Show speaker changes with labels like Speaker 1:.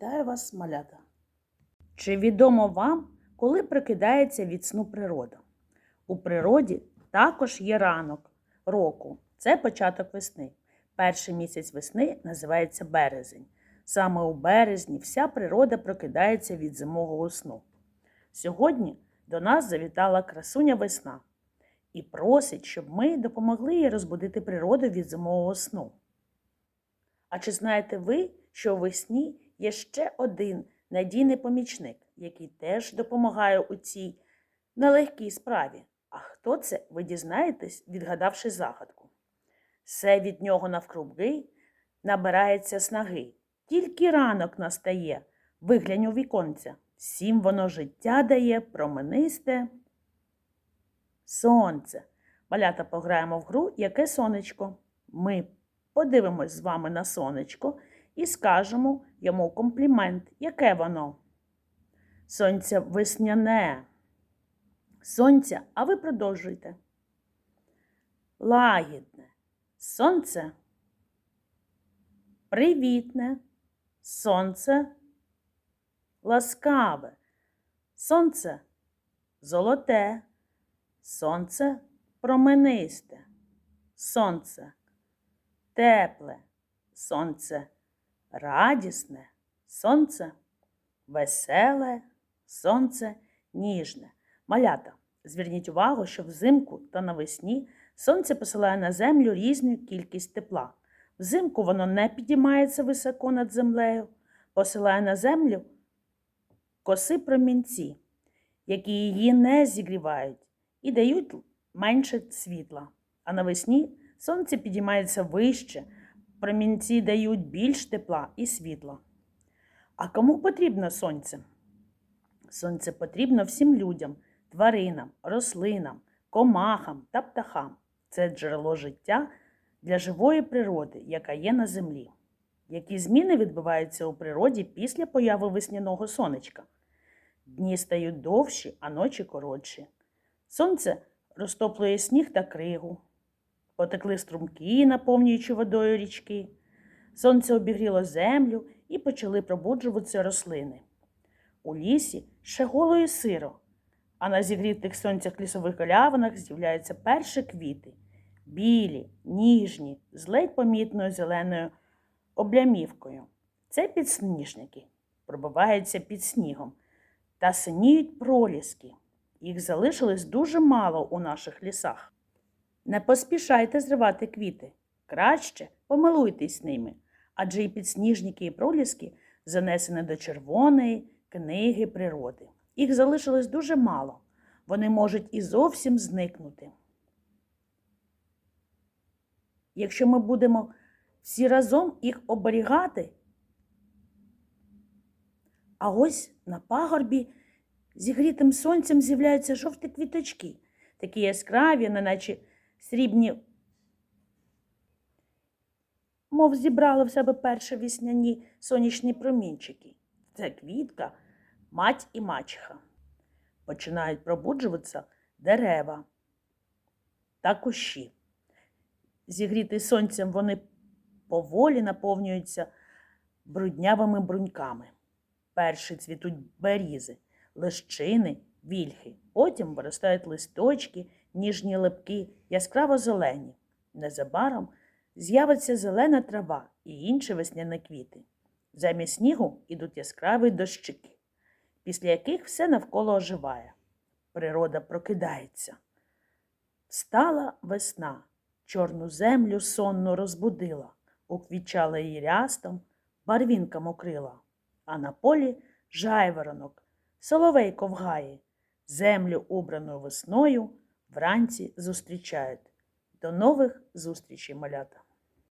Speaker 1: Вітаю вас, малята! Чи відомо вам, коли прокидається від сну природа? У природі також є ранок року. Це початок весни. Перший місяць весни називається березень. Саме у березні вся природа прокидається від зимового сну. Сьогодні до нас завітала красуня весна і просить, щоб ми допомогли їй розбудити природу від зимового сну. А чи знаєте ви, що у весні є ще один надійний помічник, який теж допомагає у цій нелегкій справі? А хто це, ви дізнаєтесь, відгадавши загадку? Все від нього навкруги набирається снаги. Тільки ранок настає, виглянь у віконця. Всім воно життя дає променисте сонце. Малята пограємо в гру Яке сонечко. Ми подивимось з вами на сонечко і скажемо йому комплімент, яке воно. Сонце весняне. Сонця, а ви продовжуйте. Лагідне. Сонце. Привітне. Сонце. Ласкаве. Сонце золоте. Сонце променисте. Сонце тепле. Сонце радісне. Сонце веселе. Сонце ніжне. Малята, зверніть увагу, що взимку та навесні сонце посилає на землю різну кількість тепла. Взимку воно не підіймається високо над землею, посилає на землю коси промінці, які її не зігрівають і дають менше світла. А навесні сонце підіймається вище, промінці дають більш тепла і світла. А кому потрібно сонце? Сонце потрібно всім людям, тваринам, рослинам, комахам та птахам. Це джерело життя для живої природи, яка є на землі. Які зміни відбуваються у природі після появи весняного сонечка? Дні стають довші, а ночі коротші. Сонце розтоплює сніг та кригу. Потекли струмки, наповнюючи водою річки. Сонце обігріло землю і почали пробуджуватися рослини. У лісі ще голо і сиро, а на зігрітих сонцях лісових галявинах з'являються перші квіти білі, ніжні, з ледь помітною зеленою облямівкою. Це підсніжники, пробиваються під снігом та синіють проліски. Їх залишилось дуже мало у наших лісах. Не поспішайте зривати квіти, краще помилуйтесь ними, адже і підсніжники і проліски занесені до червоної книги природи. Їх залишилось дуже мало, вони можуть і зовсім зникнути. Якщо ми будемо всі разом їх оберігати, а ось на пагорбі зігрітим сонцем з'являються жовті квіточки, такі яскраві, неначе срібні, мов зібрали в себе перші вісняні сонячні промінчики. Це квітка, мать і мачеха. Починають пробуджуватися дерева та кущі. Зігріти сонцем вони поволі наповнюються бруднявими бруньками. Перші цвітуть берізи, лищини, вільхи. Потім виростають листочки, ніжні липки, яскраво зелені. Незабаром з'явиться зелена трава і інші весняні квіти. Замість снігу ідуть яскраві дощики, після яких все навколо оживає. Природа прокидається. Встала весна, чорну землю сонно розбудила, уквічала її рястом, барвінкам укрила, а на полі жайворонок, соловей ковгає, землю, убрану весною, вранці зустрічають. До нових зустрічей, малята!